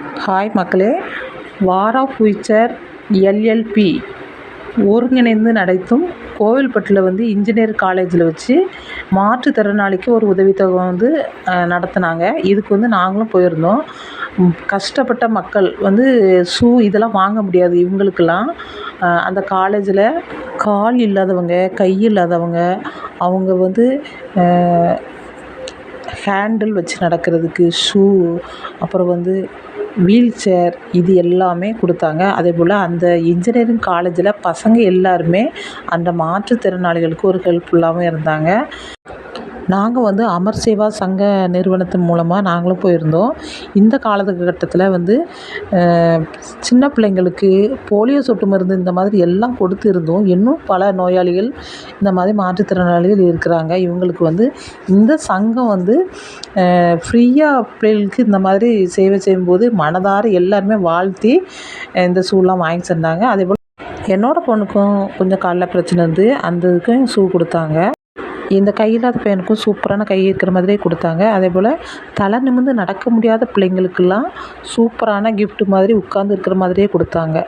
Hi மக்களே வாரா future LLB ஒருங்கிணைந்து நடத்தும் கோவில்பட்டில் வந்து இன்ஜினியர் காலேஜில் வச்சு மாற்றுத்திறனாளிக்கு ஒரு உதவித்தொகை வந்து நடத்துனாங்க இதுக்கு வந்து நாங்களும் போயிருந்தோம் கஷ்டப்பட்ட மக்கள் வந்து ஷூ இதெல்லாம் வாங்க முடியாது இவங்களுக்கெல்லாம் அந்த காலேஜில் கால் இல்லாதவங்க கை இல்லாதவங்க அவங்க வந்து ஹேண்டில் வச்சு நடக்கிறதுக்கு ஷூ அப்புறம் வந்து வீல் சேர் இது எல்லாமே கொடுத்தாங்க. அதே போல் அந்த இன்ஜினியரிங் காலேஜில் பசங்க எல்லாருமே அந்த மாற்றுத்திறனாளிகளுக்கு ஒரு ஹெல்ப்ஃபுல்லாகவும் இருந்தாங்க. நாங்கள் வந்து அமர் சேவா சங்க நிறுவனத்தின் மூலமாக நாங்களும் போயிருந்தோம். இந்த காலகட்டத்தில் வந்து சின்ன பிள்ளைங்களுக்கு போலியோ சொட்டு மருந்து இந்த மாதிரி எல்லாம் கொடுத்து இருந்தோம் இன்னும் பல நோயாளிகள் இந்த மாதிரி மாற்றுத்திறனாளிகள் இருக்கிறாங்க. இவங்களுக்கு வந்து இந்த சங்கம் வந்து ஃப்ரீயாக பிள்ளைகளுக்கு இந்த மாதிரி சேவை செய்யும்போது மனதார எல்லாருமே வாழ்த்தி இந்த ஷூலாம் வாங்கி தந்தாங்க. அதேபோல் என்னோடய பொண்ணுக்கும் கொஞ்சம் காலில் பிரச்சனை இருந்து அந்த இதுக்கும் ஷூ கொடுத்தாங்க. இந்த கை இல்லாத பையனுக்கும் சூப்பரான கை இருக்கிற மாதிரியே கொடுத்தாங்க. அதே போல் தலை நிமிர்ந்து நடக்க முடியாத பிள்ளைங்களுக்கெல்லாம் சூப்பரான கிஃப்ட்டு மாதிரி உட்காந்து இருக்கிற மாதிரியே கொடுத்தாங்க.